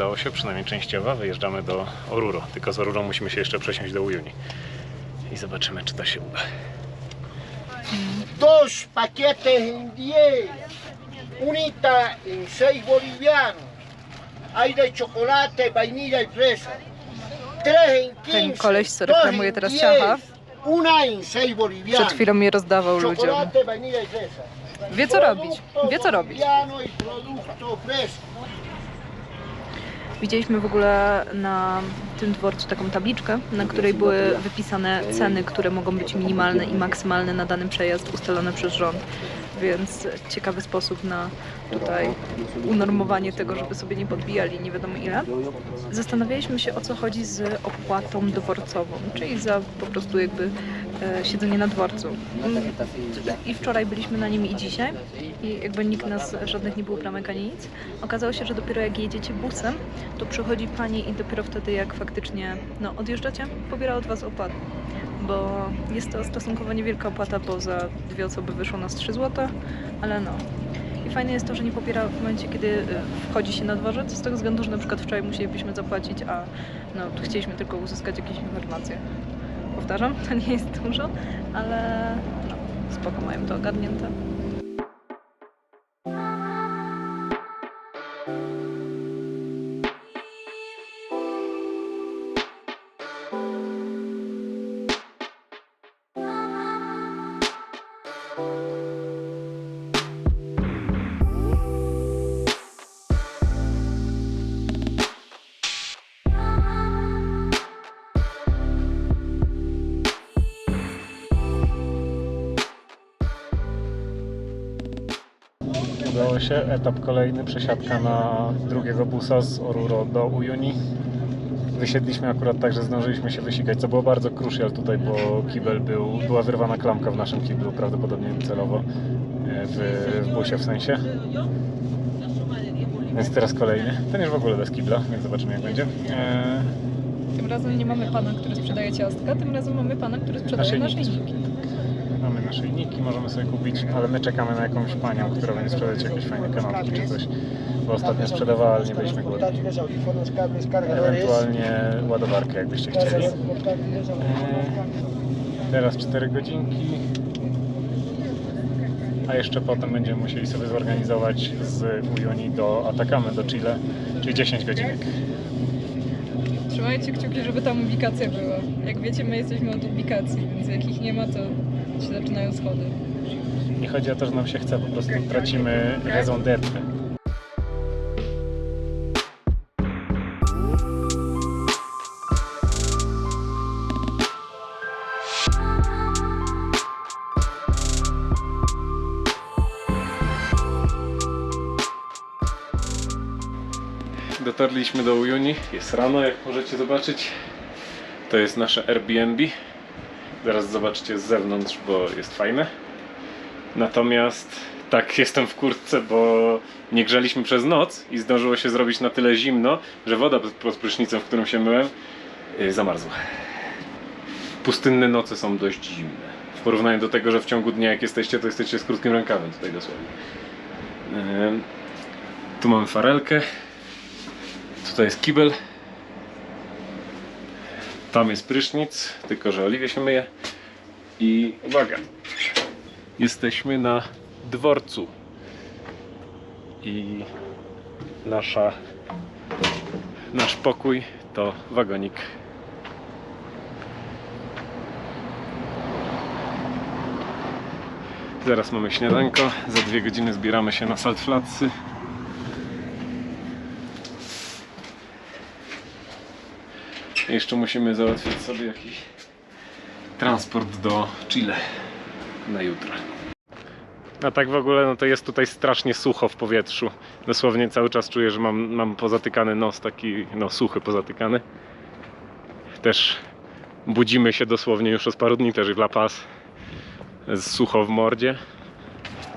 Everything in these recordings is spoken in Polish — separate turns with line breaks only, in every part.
Udało się, przynajmniej częściowo. Wyjeżdżamy do Oruro. Tylko z Oruro musimy się jeszcze przesiąść do Uyuni. I zobaczymy, czy to się uda.
dos paquetes en 10, unita en 6 bolivianos. Hay de chocolate, vainilla y fresa. Tres en 15,
Ten koleś, co reklamuje teraz
10,
ciacha.
Una en 6 bolivianos.
Przed chwilą je rozdawał ludziom.
Chocolate, vainilla y fresa.
Wie co robić, wie co robić.
boliviano y producto fresco.
Widzieliśmy w ogóle na tym dworcu taką tabliczkę, na której były wypisane ceny, które mogą być minimalne i maksymalne na dany przejazd ustalone przez rząd. Więc ciekawy sposób na tutaj unormowanie tego, żeby sobie nie podbijali nie wiadomo ile. Zastanawialiśmy się o co chodzi z opłatą dworcową, czyli za po prostu jakby siedzenie na dworcu. Mm, I wczoraj byliśmy na nim i dzisiaj i jakby nikt nas żadnych nie było bramek ani nic. Okazało się, że dopiero jak jedziecie busem, to przychodzi pani i dopiero wtedy jak faktycznie no, odjeżdżacie, pobiera od was opłatę. Bo jest to stosunkowo niewielka opłata, bo za dwie osoby wyszło nas 3 zł, ale no. I fajne jest to, że nie pobiera w momencie, kiedy y, wchodzi się na dworzec, z tego względu, że na przykład wczoraj musielibyśmy zapłacić, a no, chcieliśmy tylko uzyskać jakieś informacje. Powtarzam, to nie jest dużo, ale no, spoko mają to ogarnięte.
Się. Etap kolejny, przesiadka na drugiego busa z Oruro do Uyuni. Wysiedliśmy akurat tak, że zdążyliśmy się wysikać, co było bardzo crucial tutaj, bo kibel był, była wyrwana klamka w naszym kiblu, prawdopodobnie celowo e, w, w busie w sensie. Więc teraz kolejny. Ten już w ogóle bez kibla, więc zobaczymy jak będzie. E,
Tym razem nie mamy pana, który sprzedaje ciastka, tym razem mamy pana, który sprzedaje
Naszyjniki.
naszyjniki.
Naszyjniki, możemy sobie kupić, ale my czekamy na jakąś panią, która będzie sprzedać jakieś fajne kanapki czy coś. Bo ostatnio sprzedawała, ale nie byliśmy głodni. Ewentualnie ładowarkę, jakbyście chcieli. Eee, Teraz 4 godzinki. A jeszcze potem będziemy musieli sobie zorganizować z Uyuni do Atacamy, do Chile, czyli 10 godzinek.
Trzymajcie kciuki, żeby tam ubikacja była. Jak wiecie, my jesteśmy od ubikacji, więc jak ich nie ma, to się zaczynają schody.
Nie chodzi o to, że nam się chce, po prostu tracimy raison d'être. Dotarliśmy do Uyuni, jest rano jak możecie zobaczyć. To jest nasze Airbnb. Zaraz zobaczycie z zewnątrz, bo jest fajne. Natomiast tak, jestem w kurtce, bo nie grzaliśmy przez noc i zdążyło się zrobić na tyle zimno, że woda pod prysznicem, w którym się myłem, yy, zamarzła. Pustynne noce są dość zimne. W porównaniu do tego, że w ciągu dnia jak jesteście, to jesteście z krótkim rękawem tutaj dosłownie. Tu mamy farelkę. Tutaj jest kibel. Tam jest prysznic, tylko że Oliwie się myje. I uwaga, jesteśmy na dworcu. I nasza, nasz pokój to wagonik. Zaraz mamy śniadanko, za dwie godziny zbieramy się na Saltflatsy. Jeszcze musimy załatwić sobie jakiś transport do Chile na jutro. A tak w ogóle, no to jest tutaj strasznie sucho w powietrzu. Dosłownie cały czas czuję, że mam, mam pozatykany nos, taki no suchy pozatykany. Też budzimy się dosłownie już od paru dni też w La Paz z sucho w mordzie.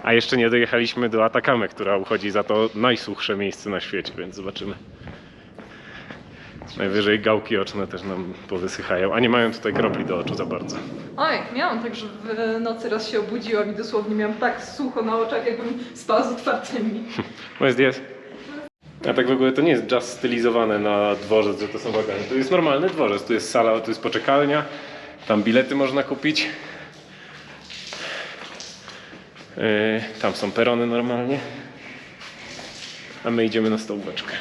A jeszcze nie dojechaliśmy do Atacamy, która uchodzi za to najsuchsze miejsce na świecie, więc zobaczymy. Najwyżej gałki oczne też nam powysychają, a nie mają tutaj kropli do oczu za bardzo.
Oj, miałam tak, że w nocy raz się obudziłam i dosłownie miałam tak sucho na oczach, jakbym spała z otwartymi.
Buenos días. A tak w ogóle to nie jest jazz stylizowane na dworzec, że to są wagony. To jest normalny dworzec. Tu jest sala, tu jest poczekalnia. Tam bilety można kupić. Yy, tam są perony normalnie. A my idziemy na stołóweczkę.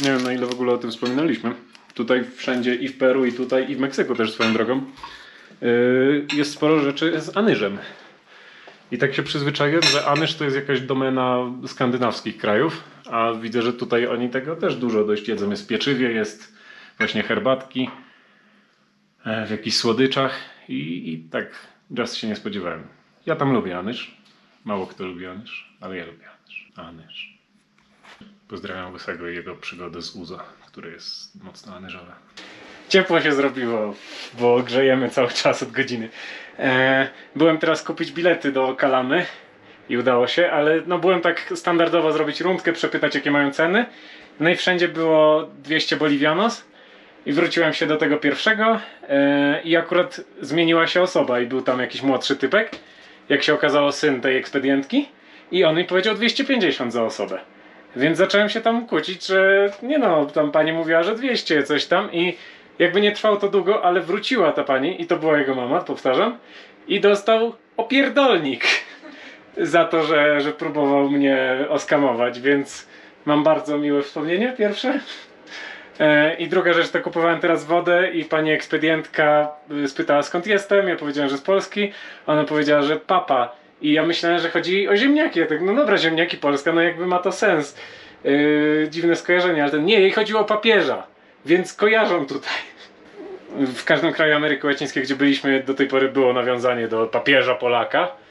Nie wiem na ile w ogóle o tym wspominaliśmy. Tutaj wszędzie i w Peru, i tutaj, i w Meksyku też swoją drogą. Yy, jest sporo rzeczy z anyżem. I tak się przyzwyczaiłem, że anyż to jest jakaś domena skandynawskich krajów, a widzę, że tutaj oni tego też dużo dość jedzą. Jest pieczywie, jest właśnie herbatki, e, w jakichś słodyczach i, i tak just się nie spodziewałem. Ja tam lubię anyż. Mało kto lubi anyż, ale ja lubię anyż. Anyż. Pozdrawiam Łysego i jego przygodę z Uzo, które jest mocno anyżowe. Ciepło się zrobiło, bo grzejemy cały czas od godziny. E, byłem teraz kupić bilety do Kalamy i udało się, ale no byłem tak standardowo zrobić rundkę, przepytać jakie mają ceny. No i wszędzie było 200 bolivianos i wróciłem się do tego pierwszego e, i akurat zmieniła się osoba i był tam jakiś młodszy typek, jak się okazało syn tej ekspedientki i on mi powiedział 250 za osobę. Więc zacząłem się tam kłócić, że nie no, tam pani mówiła, że 200 coś tam i jakby nie trwało to długo, ale wróciła ta pani i to była jego mama, powtarzam, i dostał opierdolnik za to, że, że próbował mnie oskamować, więc mam bardzo miłe wspomnienie pierwsze. E, I druga rzecz, to kupowałem teraz wodę i pani ekspedientka y, spytała skąd jestem, ja powiedziałem, że z Polski, ona powiedziała, że papa i ja myślałem, że chodzi o ziemniaki, ja tak, no dobra, ziemniaki Polska, no jakby ma to sens. Yy, dziwne skojarzenie, ale ten, nie, jej chodziło o papieża, więc kojarzą tutaj. W każdym kraju Ameryki Łacińskiej, gdzie byliśmy, do tej pory było nawiązanie do papieża Polaka.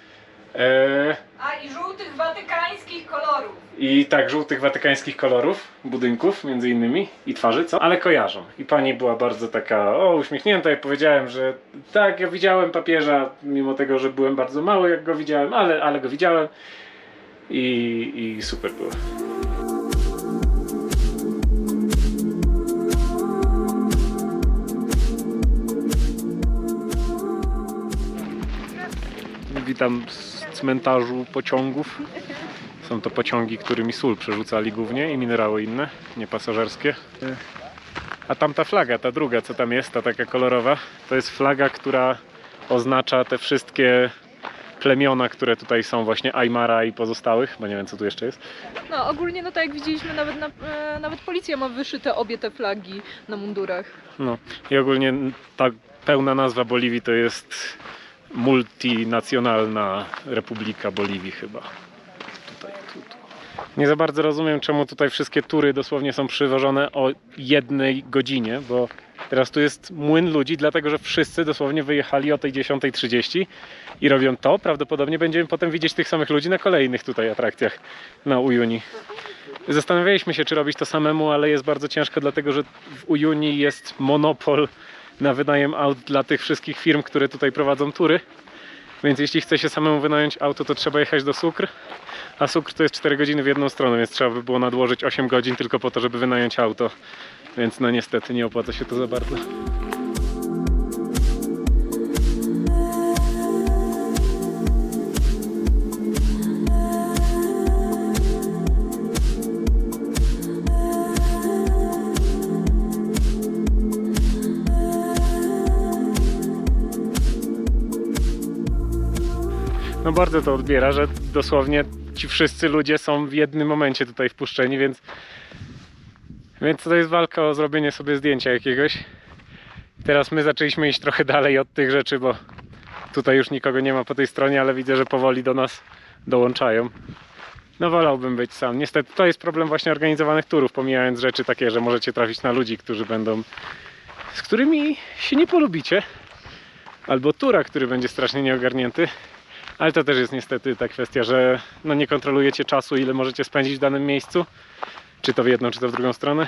E,
A i żółtych watykańskich kolorów.
I tak, żółtych watykańskich kolorów, budynków między innymi i twarzy, co? Ale kojarzą. I pani była bardzo taka, o, uśmiechnięta i powiedziałem, że tak, ja widziałem papieża, mimo tego, że byłem bardzo mały, jak go widziałem, ale, ale go widziałem. I, I super było. Witam cmentarzu pociągów. Są to pociągi, którymi sól przerzucali głównie i minerały inne, nie pasażerskie. A tamta flaga, ta druga, co tam jest, ta taka kolorowa, to jest flaga, która oznacza te wszystkie plemiona, które tutaj są, właśnie Aymara i pozostałych, bo nie wiem co tu jeszcze jest.
No ogólnie no tak jak widzieliśmy nawet, na, e, nawet policja ma wyszyte obie te flagi na mundurach.
No i ogólnie ta pełna nazwa Boliwii to jest multinacjonalna Republika Boliwii chyba. Tutaj, tu, tu. Nie za bardzo rozumiem, czemu tutaj wszystkie tury dosłownie są przywożone o jednej godzinie, bo teraz tu jest młyn ludzi, dlatego że wszyscy dosłownie wyjechali o tej 10.30 i robią to. Prawdopodobnie będziemy potem widzieć tych samych ludzi na kolejnych tutaj atrakcjach na Ujuni. Zastanawialiśmy się, czy robić to samemu, ale jest bardzo ciężko, dlatego że w Ujuni jest monopol na wynajem aut dla tych wszystkich firm, które tutaj prowadzą tury. Więc jeśli chce się samemu wynająć auto, to trzeba jechać do Sukr. A Sukr to jest 4 godziny w jedną stronę, więc trzeba by było nadłożyć 8 godzin tylko po to, żeby wynająć auto. Więc no niestety nie opłaca się to za bardzo. No bardzo to odbiera, że dosłownie ci wszyscy ludzie są w jednym momencie tutaj wpuszczeni, więc więc to jest walka o zrobienie sobie zdjęcia jakiegoś. Teraz my zaczęliśmy iść trochę dalej od tych rzeczy, bo tutaj już nikogo nie ma po tej stronie, ale widzę, że powoli do nas dołączają. No wolałbym być sam. Niestety to jest problem właśnie organizowanych turów, pomijając rzeczy takie, że możecie trafić na ludzi, którzy będą z którymi się nie polubicie. Albo tura, który będzie strasznie nieogarnięty. Ale to też jest niestety ta kwestia, że no nie kontrolujecie czasu, ile możecie spędzić w danym miejscu, czy to w jedną, czy to w drugą stronę.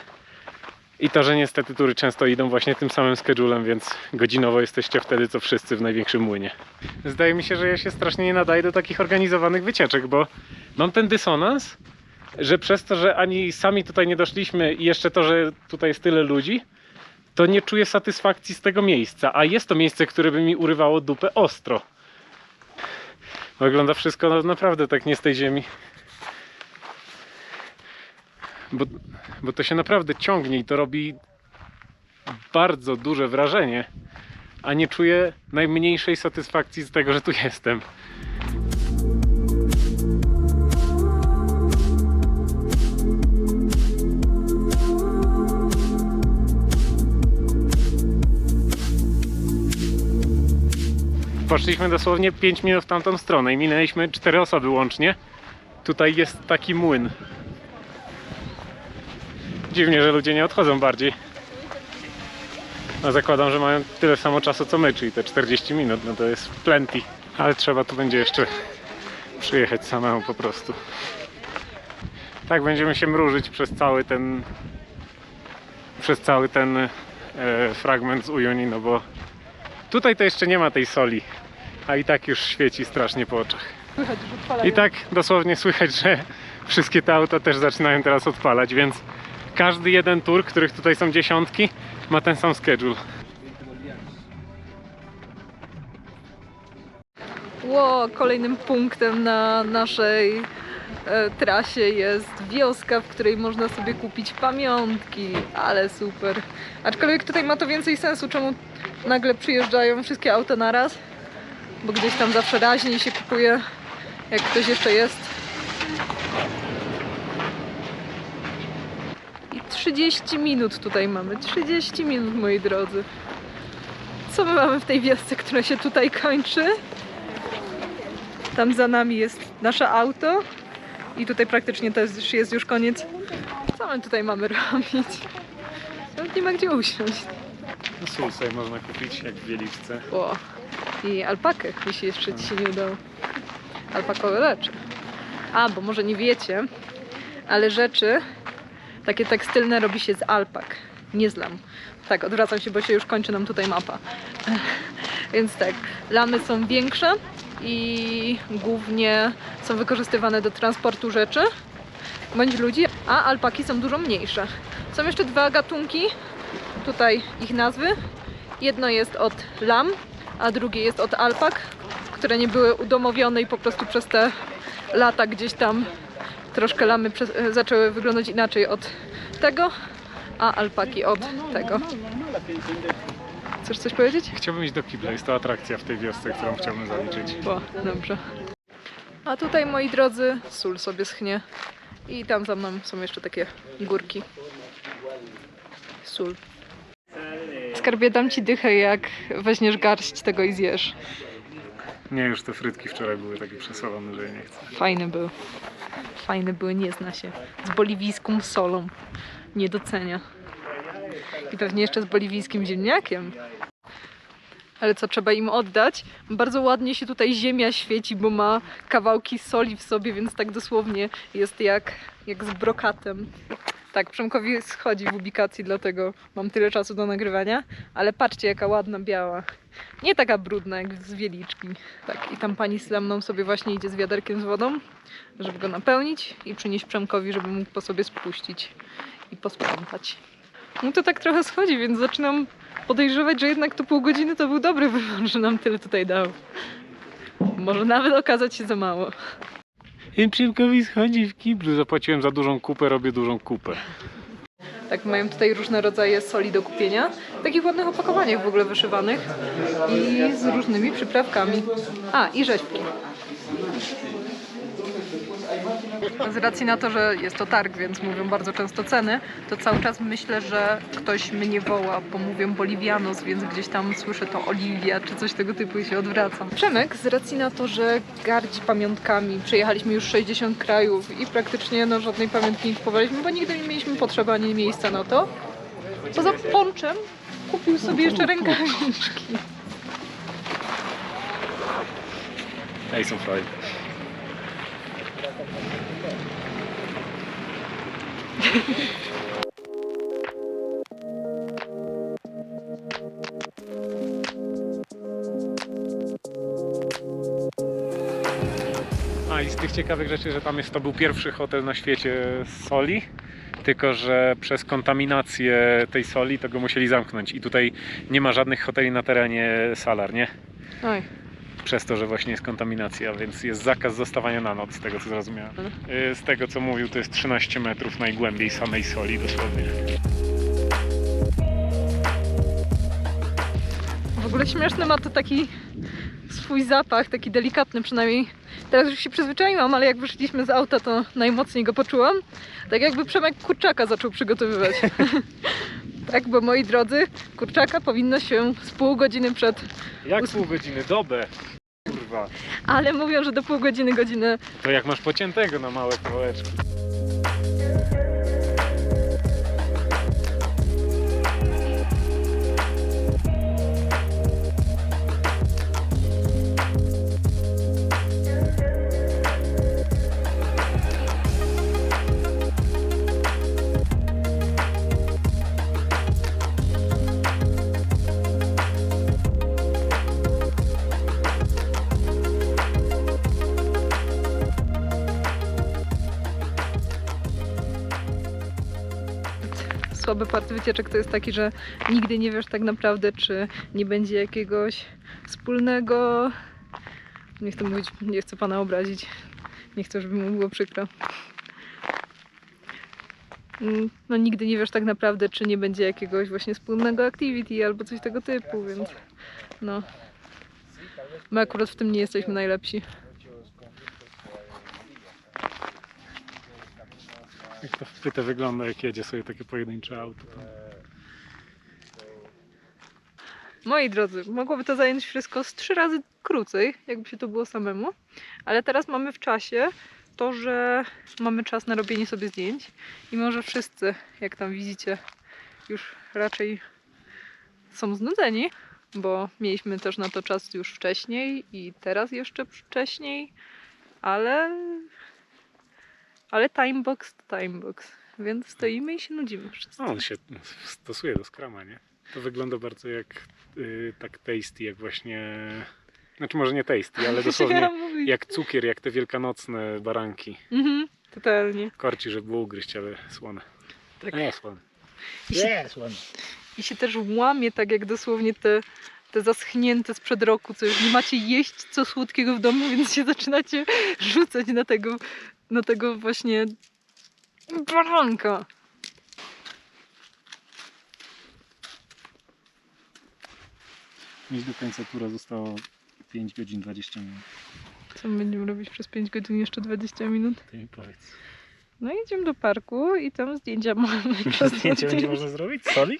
I to, że niestety tury często idą właśnie tym samym schedulem, więc godzinowo jesteście wtedy co wszyscy w największym młynie. Zdaje mi się, że ja się strasznie nie nadaję do takich organizowanych wycieczek, bo mam ten dysonans, że przez to, że ani sami tutaj nie doszliśmy i jeszcze to, że tutaj jest tyle ludzi, to nie czuję satysfakcji z tego miejsca, a jest to miejsce, które by mi urywało dupę ostro. Wygląda wszystko naprawdę tak nie z tej ziemi. Bo, bo to się naprawdę ciągnie i to robi bardzo duże wrażenie, a nie czuję najmniejszej satysfakcji z tego, że tu jestem. Poszliśmy dosłownie 5 minut w tamtą stronę i minęliśmy 4 osoby łącznie. Tutaj jest taki młyn. Dziwnie, że ludzie nie odchodzą bardziej. No zakładam, że mają tyle samo czasu co my, czyli te 40 minut, no to jest plenty. Ale trzeba tu będzie jeszcze przyjechać samemu po prostu. Tak, będziemy się mrużyć przez cały ten przez cały ten e, fragment z Ujoni, no bo tutaj to jeszcze nie ma tej soli, a i tak już świeci strasznie po oczach.
Słychać, że odpalają.
I tak dosłownie słychać, że wszystkie te auta też zaczynają teraz odpalać, więc każdy jeden tur, których tutaj są dziesiątki, ma ten sam schedule.
Ło, kolejnym punktem na naszej e, trasie jest wioska, w której można sobie kupić pamiątki, ale super. Aczkolwiek tutaj ma to więcej sensu, czemu nagle przyjeżdżają wszystkie auta naraz, bo gdzieś tam zawsze raźniej się kupuje, jak ktoś jeszcze jest. I 30 minut tutaj mamy, 30 minut moi drodzy. Co my mamy w tej wiosce, która się tutaj kończy? Tam za nami jest nasze auto i tutaj praktycznie też jest już koniec. Co my tutaj mamy robić? Nawet nie ma gdzie usiąść.
No sobie można kupić, jak w Wieliczce.
O, i alpakę, jeśli jeszcze ci się nie udało. Alpakowe rzeczy. A, bo może nie wiecie, ale rzeczy takie tekstylne robi się z alpak, nie z lam. Tak, odwracam się, bo się już kończy nam tutaj mapa. Więc tak, lamy są większe i głównie są wykorzystywane do transportu rzeczy bądź ludzi, a alpaki są dużo mniejsze. Są jeszcze dwa gatunki, tutaj ich nazwy. Jedno jest od lam, a drugie jest od alpak, które nie były udomowione i po prostu przez te lata gdzieś tam troszkę lamy e, zaczęły wyglądać inaczej od tego, a alpaki od tego. Chcesz coś powiedzieć?
Chciałbym iść do Kibla, jest to atrakcja w tej wiosce, którą chciałbym zaliczyć.
O, dobrze. A tutaj, moi drodzy, sól sobie schnie. I tam za mną są jeszcze takie górki. Sól. Skarbie, dam ci dychę, jak weźmiesz garść tego i zjesz.
Nie, już te frytki wczoraj były takie przesolone, że ja nie chcę.
Fajne były. Fajne były, nie zna się. Z boliwijską solą. Nie docenia. I pewnie jeszcze z boliwijskim ziemniakiem. Ale co trzeba im oddać? Bardzo ładnie się tutaj ziemia świeci, bo ma kawałki soli w sobie, więc tak dosłownie jest jak, jak z brokatem. Tak, Przemkowi schodzi w ubikacji, dlatego mam tyle czasu do nagrywania. Ale patrzcie, jaka ładna biała. Nie taka brudna jak z wieliczki. Tak, i tam pani z mną sobie właśnie idzie z wiaderkiem z wodą, żeby go napełnić i przynieść Przemkowi, żeby mógł po sobie spuścić i posprzątać. No to tak trochę schodzi, więc zaczynam podejrzewać, że jednak to pół godziny to był dobry wybór, że nam tyle tutaj dał. Może nawet okazać się za mało.
I Przemkowi schodzi w kiblu. Zapłaciłem za dużą kupę, robię dużą kupę.
Tak, mają tutaj różne rodzaje soli do kupienia. W takich ładnych opakowaniach w ogóle wyszywanych. I z różnymi przyprawkami. A, i rzeźbki. Z racji na to, że jest to targ, więc mówią bardzo często ceny, to cały czas myślę, że ktoś mnie woła, bo mówią Bolivianos, więc gdzieś tam słyszę to Oliwia czy coś tego typu i się odwracam. Przemek, z racji na to, że gardzi pamiątkami, przejechaliśmy już 60 krajów i praktycznie no, żadnej pamiątki nie kupowaliśmy, bo nigdy nie mieliśmy potrzeby ani miejsca na to. Poza ponczem kupił sobie jeszcze rękawiczki.
Ej, są fajne. A i z tych ciekawych rzeczy, że tam jest, to był pierwszy hotel na świecie z soli, tylko że przez kontaminację tej soli to go musieli zamknąć i tutaj nie ma żadnych hoteli na terenie Salar, nie?
Oj,
Przez to, że właśnie jest kontaminacja, więc jest zakaz zostawania na noc, z tego co zrozumiałem. Y, Z tego co mówił, to jest 13 metrów najgłębiej samej soli dosłownie.
W ogóle śmieszny ma to taki swój zapach, taki delikatny przynajmniej. Teraz już się przyzwyczaiłam, ale jak wyszliśmy z auta, to najmocniej go poczułam. Tak jakby Przemek kurczaka zaczął przygotowywać. tak, bo moi drodzy, kurczaka powinno się z pół godziny przed...
Jak pół godziny? Dobę! Kurwa.
Ale mówią, że do pół godziny, godzinę.
To jak masz pociętego na małe kawałeczki.
Słaby part wycieczek to jest taki, że nigdy nie wiesz tak naprawdę, czy nie będzie jakiegoś wspólnego... Nie chcę mówić, nie chcę pana obrazić. Nie chcę, żeby mu było przykro. Mm, No nigdy nie wiesz tak naprawdę, czy nie będzie jakiegoś właśnie wspólnego activity albo coś tego typu, więc no. My akurat w tym nie jesteśmy najlepsi.
Jak to wpyte wygląda, jak jedzie sobie takie pojedyncze auto. Tam.
Moi drodzy, mogłoby to zająć wszystko z trzy razy krócej, jakby się to było samemu, ale teraz mamy w czasie to, że mamy czas na robienie sobie zdjęć i może wszyscy, jak tam widzicie, już raczej są znudzeni, bo mieliśmy też na to czas już wcześniej i teraz jeszcze wcześniej, ale ale timebox to timebox, więc stoimy i się nudzimy wszyscy.
No, on się stosuje do skrama, nie? To wygląda bardzo jak y, tak tasty, jak właśnie... Znaczy może nie tasty, ale dosłownie jak cukier, jak te wielkanocne baranki.
Mhm, totalnie.
Korci, żeby było ugryźć, ale słone.
Tak.
Nie, słone.
I się
Yes, one.
i się też łamie tak jak dosłownie te, te zaschnięte sprzed roku, co już nie macie jeść co słodkiego w domu, więc się zaczynacie rzucać na tego, na tego właśnie baranka.
Mieć do końca tura zostało 5 godzin 20 minut.
Co my będziemy robić przez 5 godzin, jeszcze 20 minut?
Ty mi powiedz.
No idziemy do parku i tam zdjęcia mamy.
Zdjęcie będzie można zrobić? Soli?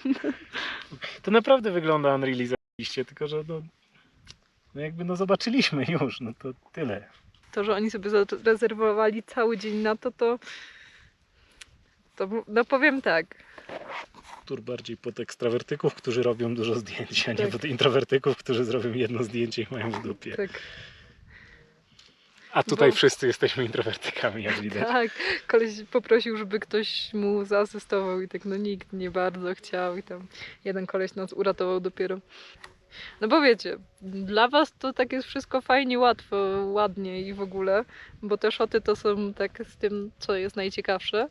To naprawdę wygląda Unreal tylko że no, no jakby no zobaczyliśmy już, no to tyle.
To, że oni sobie zarezerwowali cały dzień na to, to to no powiem tak,
Tur bardziej pod ekstrawertyków, którzy robią dużo zdjęć, a nie
Tak.
pod introwertyków, którzy zrobią jedno zdjęcie i mają w dupie.
tak.
A tutaj
Bo-
wszyscy jesteśmy introwertykami, jak widać.
Tak, koleś poprosił, żeby ktoś mu zaasystował i tak no nikt nie bardzo chciał i tam jeden koleś nas uratował dopiero. No bo wiecie, dla was to tak jest wszystko fajnie, łatwo, ładnie i w ogóle, bo te szoty to są tak z tym, co jest najciekawsze.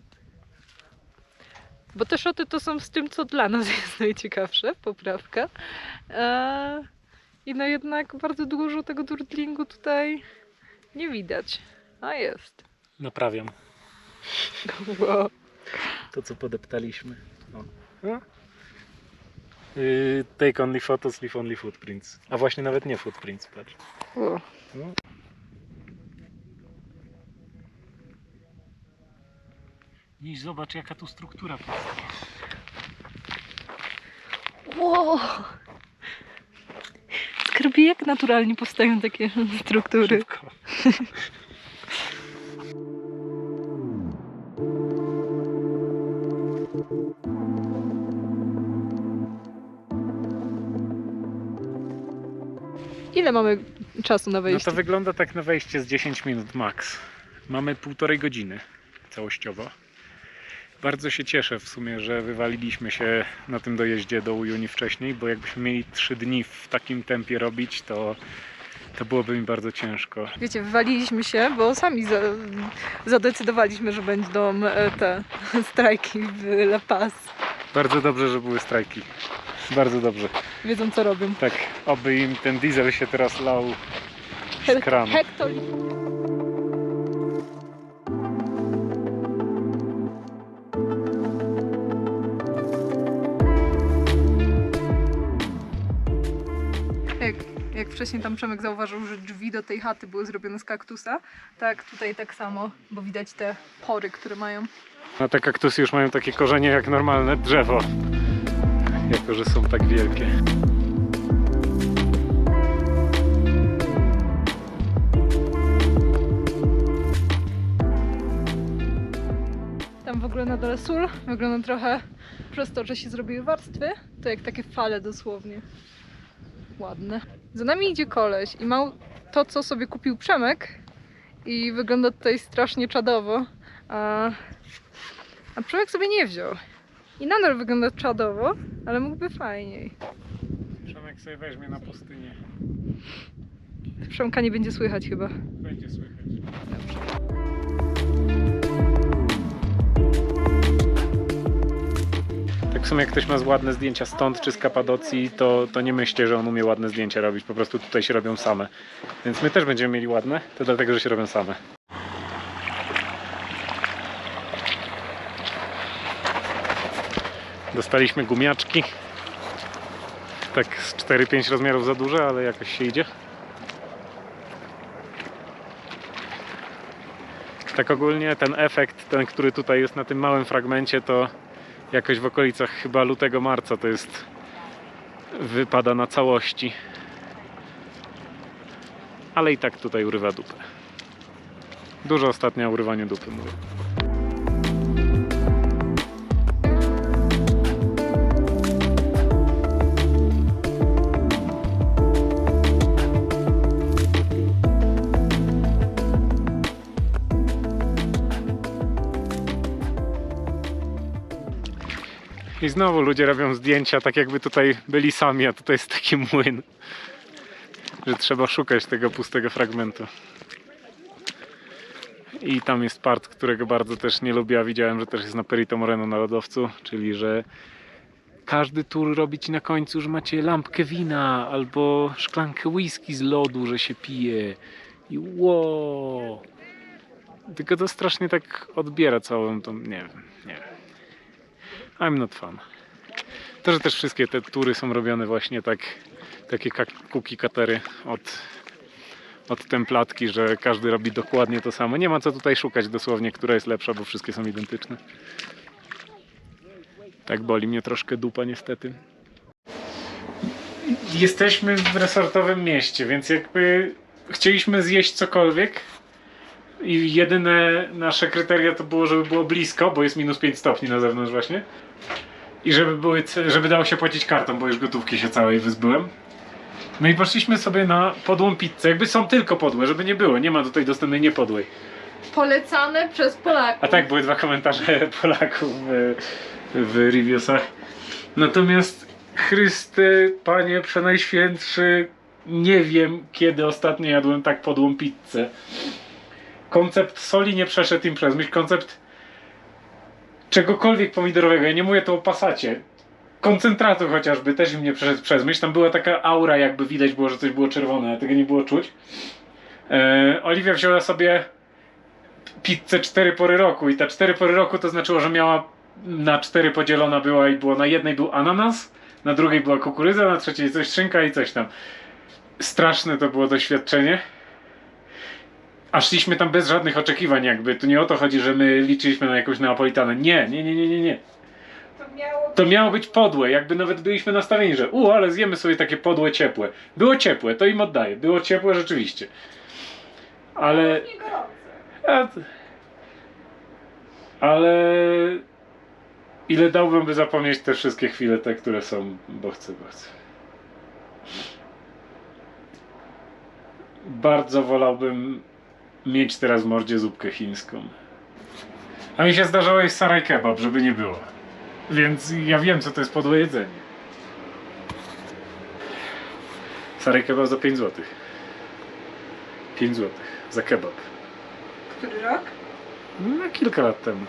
Bo te szoty to są z tym, co dla nas jest najciekawsze, poprawka. Eee, I no jednak bardzo dużo tego durdlingu tutaj nie widać, a jest.
Naprawiam
Wow.
to, co podeptaliśmy. O. No. Yy, take only photos, leave only footprints. A właśnie nawet nie footprints, patrz.
Wow.
Niż zobacz jaka tu struktura powstała.
Wow. Skarbie, jak naturalnie powstają takie struktury.
Szybko.
Ile mamy czasu na
No
wejście?
to wygląda tak na wejście z 10 minut max. Mamy półtorej godziny całościowo. Bardzo się cieszę w sumie, że wywaliliśmy się na tym dojeździe do Ujuni wcześniej, bo jakbyśmy mieli 3 dni w takim tempie robić, to, to byłoby mi bardzo ciężko.
Wiecie, wywaliliśmy się, bo sami za, zadecydowaliśmy, że będą e, te strajki w La Paz.
Bardzo dobrze, że były strajki. Bardzo dobrze.
Wiedzą, co robią.
Tak, oby im ten diesel się teraz lał
Hel-
kranu.
Hektor. Jak, jak wcześniej tam Przemek zauważył, że drzwi do tej chaty były zrobione z kaktusa, tak tutaj tak samo, bo widać te pory, które mają.
A te kaktusy już mają takie korzenie jak normalne drzewo. Jako, że są tak wielkie.
Tam w ogóle na dole sól wygląda trochę przez to, że się zrobiły warstwy, to jak takie fale dosłownie. Ładne. Za nami idzie koleś i ma to, co sobie kupił Przemek i wygląda tutaj strasznie czadowo, a, a Przemek sobie nie wziął. I nadal wygląda czadowo, ale mógłby fajniej.
Przemek sobie weźmie na pustynię.
Przemka nie będzie słychać chyba.
Będzie słychać. Tak w sumie jak ktoś ma ładne zdjęcia stąd czy z Kapadocji, to, to nie myślcie, że on umie ładne zdjęcia robić. Po prostu tutaj się robią same. Więc my też będziemy mieli ładne, to dlatego, że się robią same. Dostaliśmy gumiaczki. Tak z 4-5 rozmiarów za duże, ale jakoś się idzie. Tak ogólnie ten efekt, ten, który tutaj jest na tym małym fragmencie, to jakoś w okolicach chyba lutego, marca to jest wypada na całości. Ale i tak tutaj urywa dupę. Dużo ostatnio o urywaniu dupy mówię. I znowu ludzie robią zdjęcia tak jakby tutaj byli sami, a tutaj jest taki młyn. Że trzeba szukać tego pustego fragmentu. I tam jest part, którego bardzo też nie lubię, a widziałem, że też jest na Perito Moreno na lodowcu, czyli że każdy tour robi ci na końcu, że macie lampkę wina albo szklankę whisky z lodu, że się pije. I wow. Tylko to strasznie tak odbiera całą tą, nie wiem, nie wiem. I'm not fan. To, że też wszystkie te tury są robione właśnie tak, takie cookie cutery od, od templatki, że każdy robi dokładnie to samo. Nie ma co tutaj szukać dosłownie, która jest lepsza, bo wszystkie są identyczne. Tak boli mnie troszkę dupa niestety. Jesteśmy w resortowym mieście, więc jakby chcieliśmy zjeść cokolwiek, i jedyne nasze kryteria to było, żeby było blisko, bo jest minus 5 stopni na zewnątrz właśnie. I żeby, były, żeby dało się płacić kartą, bo już gotówki się całej wyzbyłem. No i poszliśmy sobie na podłą pizzę. Jakby są tylko podłe, żeby nie było. Nie ma tutaj dostępnej niepodłej.
Polecane przez Polaków.
A tak, były dwa komentarze Polaków w, w reviewsach. Natomiast Chryste, Panie Przenajświętszy, nie wiem kiedy ostatnio jadłem tak podłą pizzę. Koncept soli nie przeszedł im przez myśl. Koncept czegokolwiek pomidorowego. Ja nie mówię tu o pasacie. Koncentratu chociażby też im nie przeszedł przez myśl. Tam była taka aura, jakby widać było, że coś było czerwone, a tego nie było czuć. E, Oliwia wzięła sobie pizzę cztery pory roku i ta cztery pory roku to znaczyło, że miała na cztery podzielona była i było na jednej był ananas, na drugiej była kukurydza, na trzeciej coś szynka i coś tam. Straszne to było doświadczenie. A szliśmy tam bez żadnych oczekiwań jakby. Tu nie o to chodzi, że my liczyliśmy na jakąś neapolitanę. Nie, nie, nie, nie, nie, nie.
To miało
To miało być podłe, jakby nawet byliśmy nastawieni, że u, ale zjemy sobie takie podłe, ciepłe. Było ciepłe, to im oddaję. Było ciepłe rzeczywiście. Ale... A, ale ile dałbym, by zapomnieć te wszystkie chwile, te, które są, bo chcę, bo chcę. Bardzo wolałbym mieć teraz w mordzie zupkę chińską. A mi się zdarzało jeść saraj kebab, żeby nie było. Więc ja wiem, co to jest podłe jedzenie. Saraj kebab za 5 zł. 5 zł za kebab.
Który rok?
No, kilka lat temu.